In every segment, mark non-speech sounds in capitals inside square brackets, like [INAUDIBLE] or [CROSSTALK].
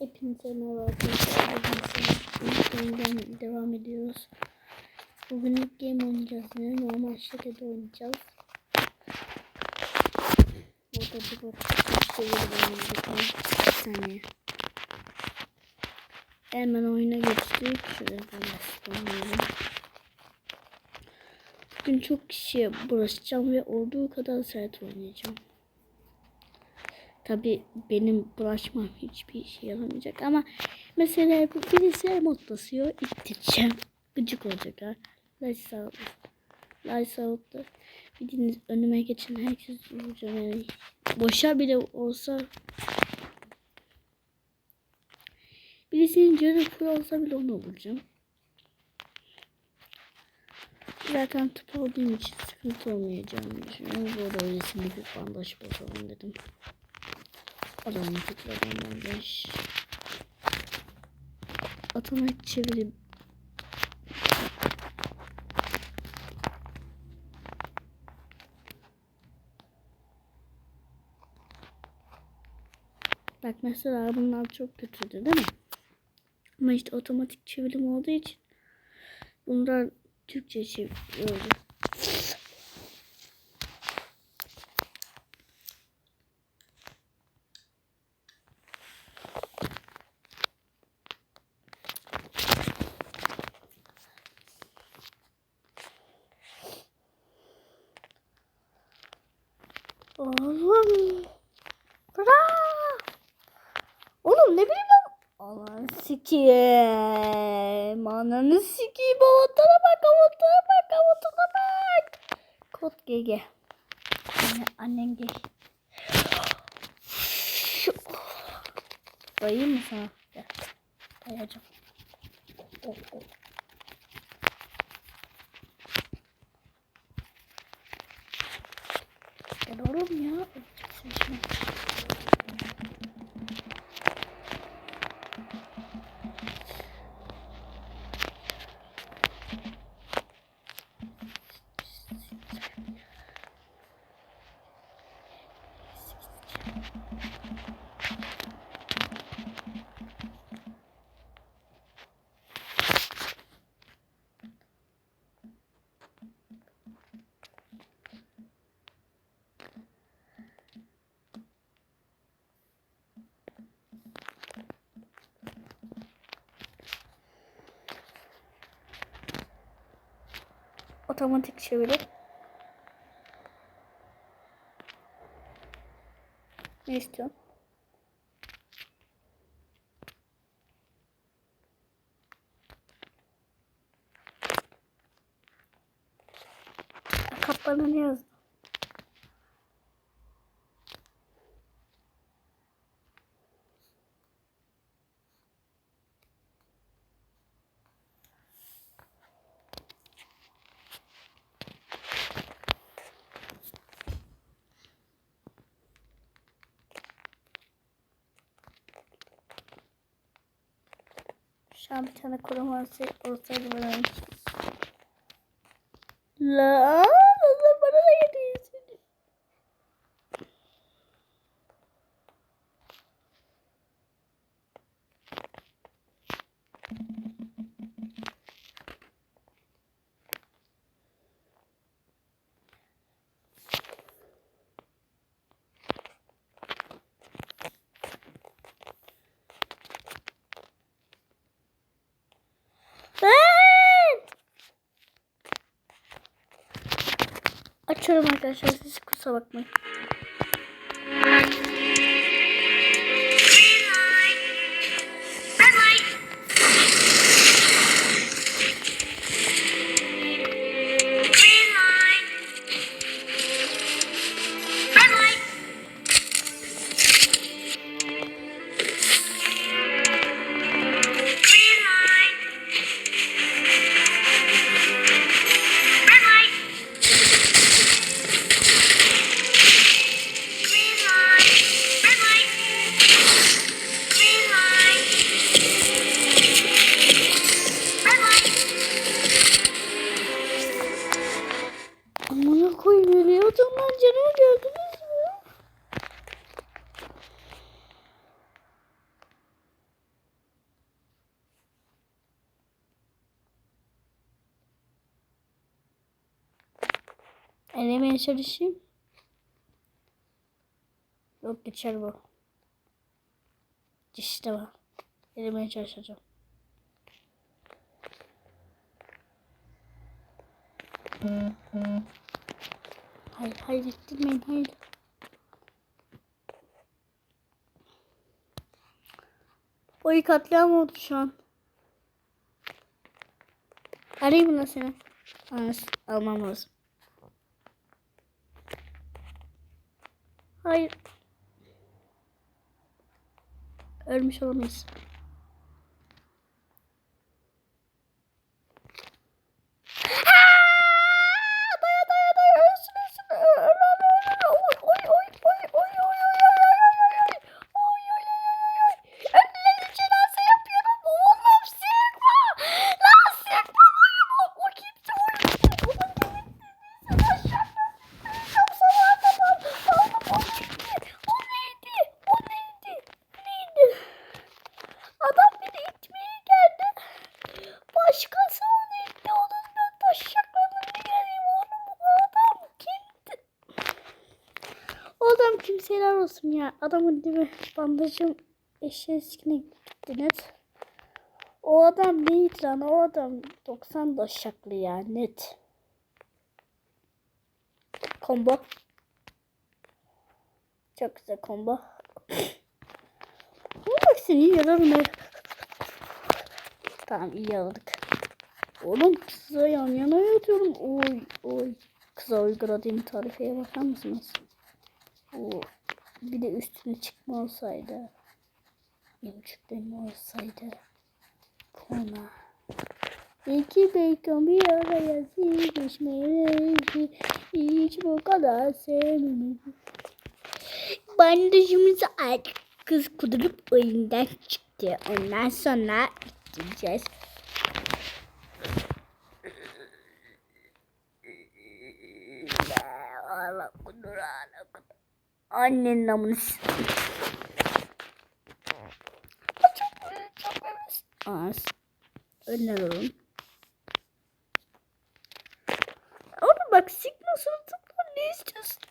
Hepinize merhaba arkadaşlar. Devam ediyoruz. Bugün ilk game oynayacağız yine. Normal şekilde oynayacağız. Orada bir çevirdim. Bir saniye. Hemen oyuna geçtik. Şöyle başlayalım. Bugün çok kişiye bulaşacağım ve olduğu kadar sert oynayacağım. Tabi benim bulaşmam hiçbir işe yaramayacak ama mesela bu bilgisayar mod basıyor ittireceğim. Gıcık olacak ha. Lights out. Lights out'ta bildiğiniz önüme geçen herkes vuracağım yani. Boşa bile olsa birisinin canı full olsa bile onu vuracağım. Zaten tıp olduğum için sıkıntı olmayacağını düşünüyorum. Bu arada öylesine bir bandaj basalım dedim. Adamın tıkladan bandaj. Otomatik çevirip Bak mesela bunlar çok kötüydü değil mi? Ama işte otomatik çevirim olduğu için bunlar Türkçe çeviriyordu. Oğlum. Bırak. Oğlum ne bileyim ben. Aman sikiyim. Ananı sikiyim. Avutlara bak. Avutlara bak. Avutlara bak. Kod GG. Anne, annen gel. Dayayım mı sana? Gel. Dayayacağım. Oh, oh. Gel oğlum ya. Sen. Otomatik çeviri. Ne istiyorsun? Kaplarına ne yazdın? Şu an bir tane koruması olsaydı bana La Allah bana da geliyorsun. Ben! Açıyorum arkadaşlar siz kusura bakmayın. Elemeye çalışayım. Yok geçer bu. İşte bak. Elemeye çalışacağım. Hayır hayır ettirmeyin hayır. Oy katliam oldu şu an. Arayayım mı seni? Anası almam lazım. Hayır. Ölmüş olamayız. Kimseler olsun ya. Adamın dibi bandajım eşeğe sikine gitti net. O adam neydi lan? O adam 90 taşaklı ya net. Combo. Çok güzel combo. [LAUGHS] Bak seni yararım. Tamam iyi aldık. Oğlum kıza yan yana yatıyorum. Oy oy. Kıza uyguladığım tarifeye bakar mısınız? Oo. Bir de üstüne çıkma olsaydı. Yemçüklerim olsaydı. Kona. İki bacon bir araya sevişmeydi. Hiç bu kadar sevmedim. Bandajımızı aldık. Kız kudurup oyundan çıktı. Ondan sonra gideceğiz. Allah kudur Allah kudur. Annenin büyük. Az. Önler olun. Oğlum bak sikma suratımdan ne istiyorsun?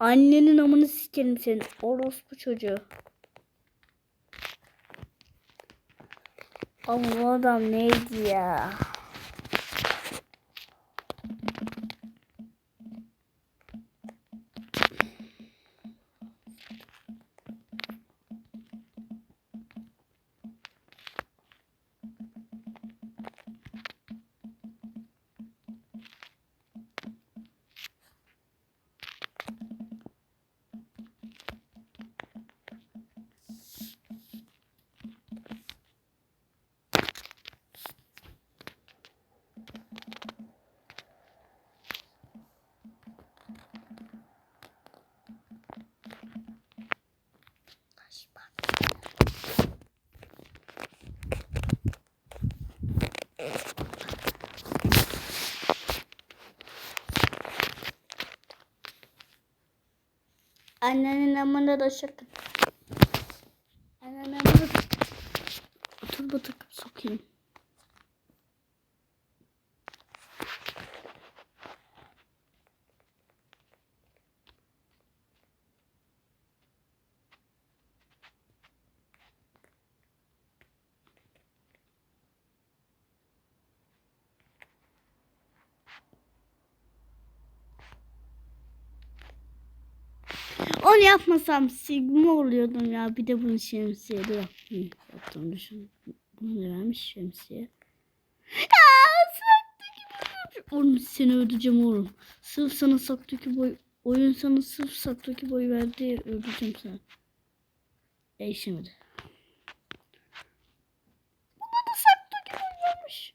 Annenin amını sikerim senin. Orospu çocuğu. Ama adam neydi ya? Annenin amına da şaka. Annenin amına da... Otur bu takıp sokayım. Onu yapmasam sigma oluyordum ya. Bir de bunu şemsiyede yaptım. Yaptım düşün. Bunu ne vermiş şemsiye. Ya saktaki boy. Oğlum seni öldüreceğim oğlum. Sırf sana saktaki boy. Oyun sana sırf saktaki boy verdi. Öldüreceğim seni. Değişemedi. Buna da saktaki boy vermiş.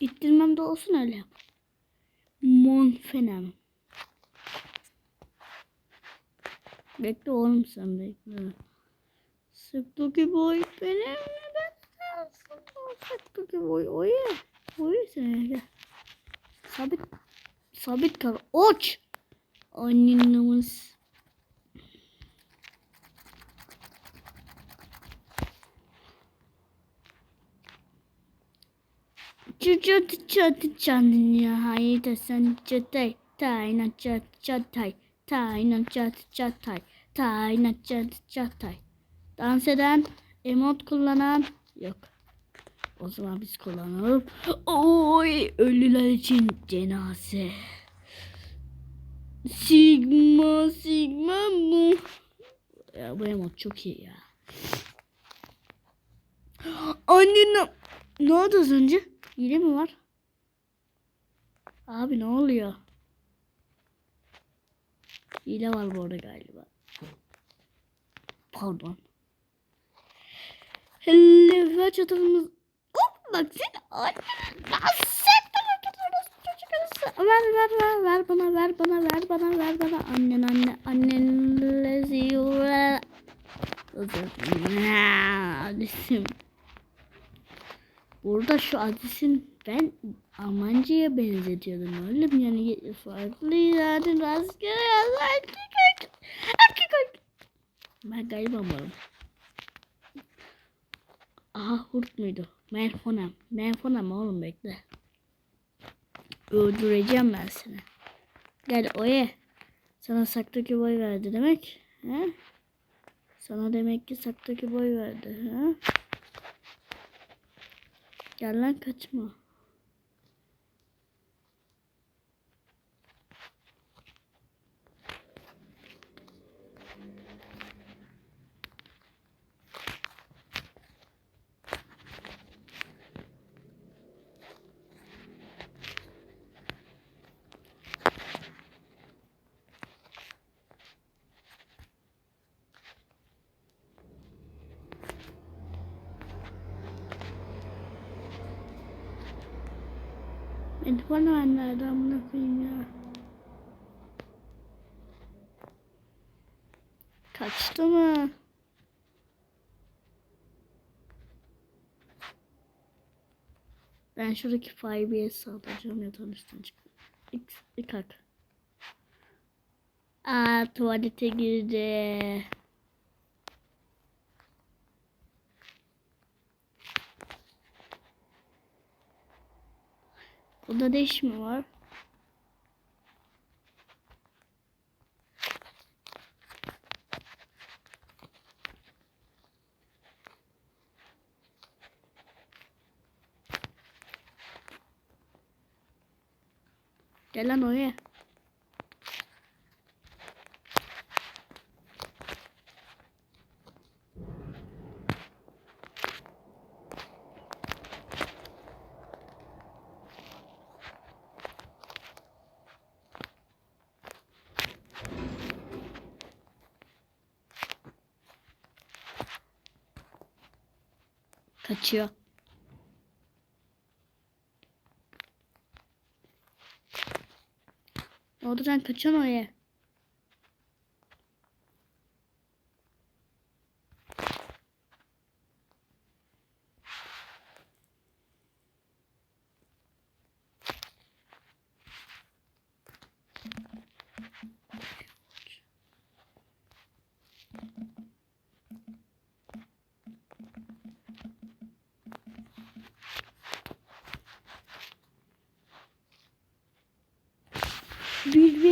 İttirmem de olsun öyle yap. Mon fenomen. Bekle oğlum sen bekle. Sıktoki boy benimle ben Sıktoki boy oyu. Oyu sen öyle. Sabit. Sabit kal. Oç. Annenin namaz. Çocuk çatı çandın ya hayır sen çatay tayna çat çatay tay na çat çatay tay. Na çat çatay dans eden emot kullanan yok. O zaman biz kullanalım. Oy ölüler için cenaze. Sigma sigma bu ya bu emot çok iyi ya. Anne ne, ne oldu az önce? Hile mi var? Abi ne oluyor? Hile var bu arada galiba. Pardon. Hello çatımız. Hop bak sen. Ver ver ver ver bana ver bana ver bana ver bana annen anne annen lezi Özür dilerim. Burada şu adresin ben Almanca'ya benzetiyordum mi? Yani farklı yani rastgele yazan erkek erkek. Ben galiba varım. Aha hurt muydu? Merfonam. Merfonam oğlum bekle. Öldüreceğim ben seni. Gel oye. Sana saktaki boy verdi demek. He? Sana demek ki saktaki boy verdi. He? Gel lan kaçma. Beni bana ver nereden amına koyayım ya. Kaçtı mı? Ben şuradaki Firebear'ı saldıracağım yatağın üstüne çık. İlk, ilk hak. Aa tuvalete girdi. Burada da iş mi var? Gel lan oraya. Kaçıyor. Ne oldu oraya?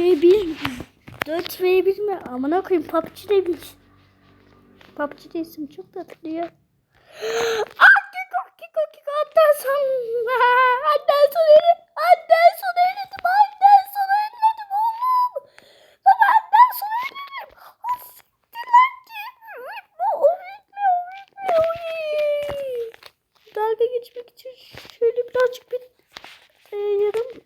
Bir ve bir mi? Amına koyayım PUBG demiş. PUBG de isim çok tatlı ya. [GASPS] Ah kiko kiko kiko annen son. [LAUGHS] Annen son eli. Annen son eledim. Annen son eledim oğlum. Baba annen son eledim. Siktir lan kim? Uyutma uyutma uyutma uyutma. Dalga geçmek için şöyle birazcık bir e, yarım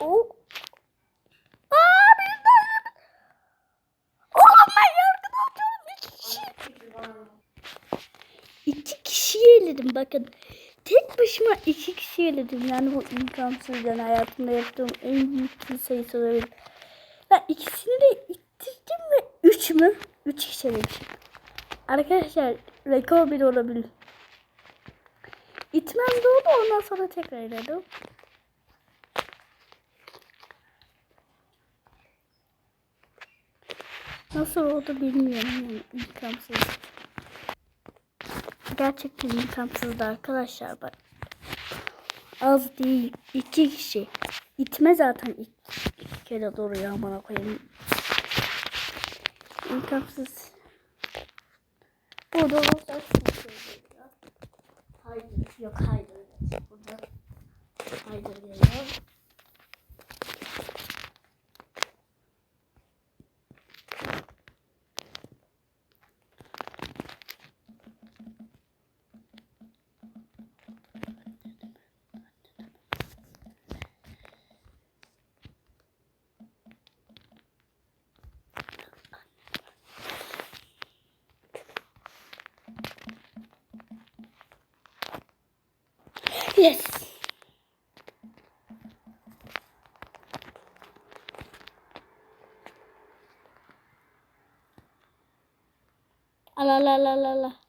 Oh. Aa benim de elim. Oğlum ben yargın atıyorum. İki kişi. İki kişiyi eledim bakın. Tek başıma iki kişi eledim. Yani bu imkansız. Yani hayatımda yaptığım en büyük sayısı olabilir. Ben ikisini de ittirdim ve üç mü? Üç kişi elemişim. Arkadaşlar rekor bir olabilir. İtmem doğdu ondan sonra tekrar eledim. Nasıl oldu bilmiyorum yani imkansız. Gerçekten imkansızdı arkadaşlar bak. Az değil. iki kişi. İtme zaten iki, iki kere doğru ya bana koyayım. İmkansız. Burada olacak Hayır. Yok hayır. Burada. Hayır geliyor. Yes. Ala la la la la.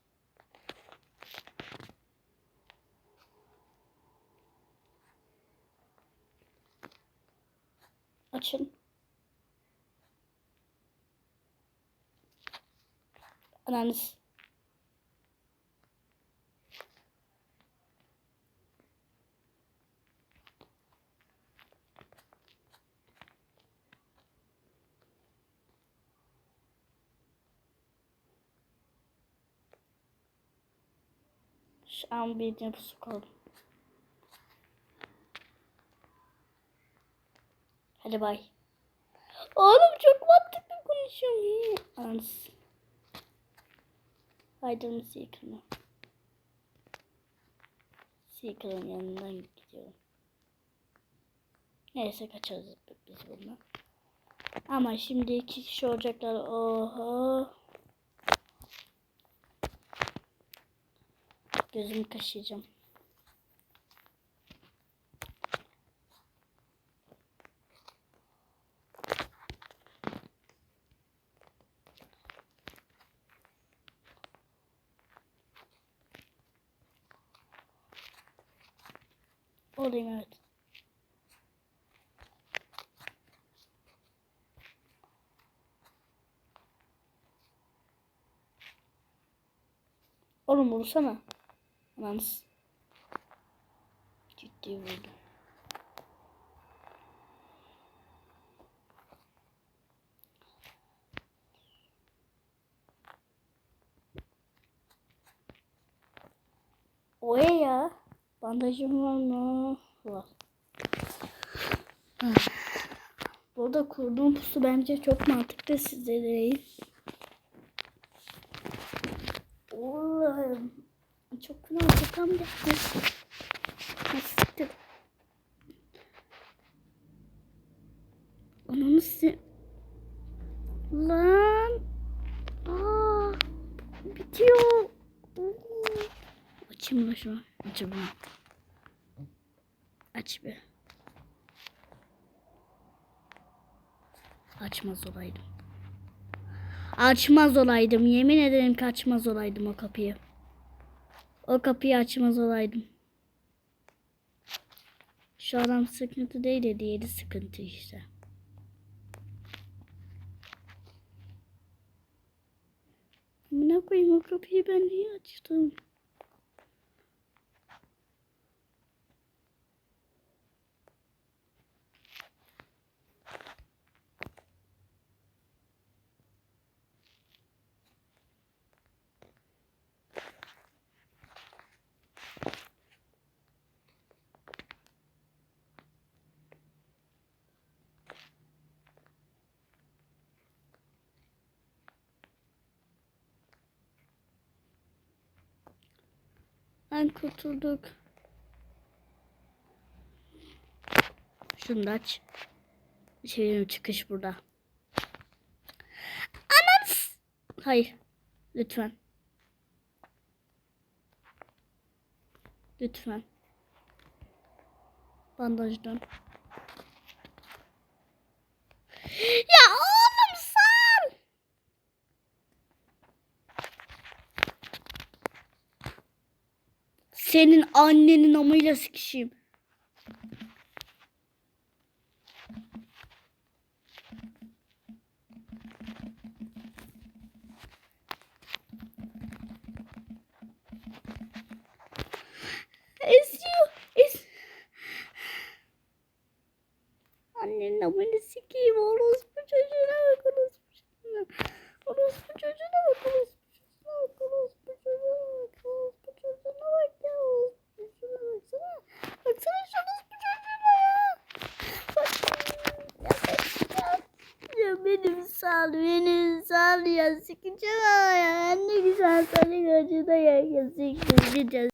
Açın. Ananız. Bir pusu koydum. Hadi bay. Oğlum çok mantıklı konuşuyorum. Ans. Aydın Seeker'ın. Seeker'ın yanından gidiyorum. Neyse kaçarız biz bundan. Ama şimdi iki kişi olacaklar. Oho. Gözümü kaşıyacağım. Olayım evet. Oğlum vursana. Ananız. Ciddi vurdu. O ne ya? Bandajım var mı? Var. Burada kurduğum pusu bence çok mantıklı size değil. Oğlum. Çok fena şakam yaptı. Nasıl? Ananı si... Lan. Aa, bitiyor. Açayım da şunu. Aç bunu. Aç bir. Açmaz olaydım. Açmaz olaydım. Yemin ederim ki açmaz olaydım o kapıyı. O kapıyı açmaz olaydım. Şu adam sıkıntı değil de diğeri sıkıntı işte. Ne koyayım o kapıyı ben niye açtım? Ben kurtulduk. Şunu da aç. Şeyin çıkış burada. Anans. Hayır. Lütfen. Lütfen. Bandajdan. Ya oğlum sal. Senin annenin amıyla sikişeyim. esiyor. Es Annenin amını sikeyim. Orospu çocuğuna bak. Orospu çocuğuna. Orospu çocuğuna bak. Orospu çocuğuna bak. Orospu çocuğuna bak. Orospu çocuğuna bak ya. Orospu çocuğuna baksana. Baksana şu orospu çocuğuna ya. Bak. Ya, ya, ya benim sal, benim sal ya. Ne güzel sarı gözüne ya. Sikeceğim.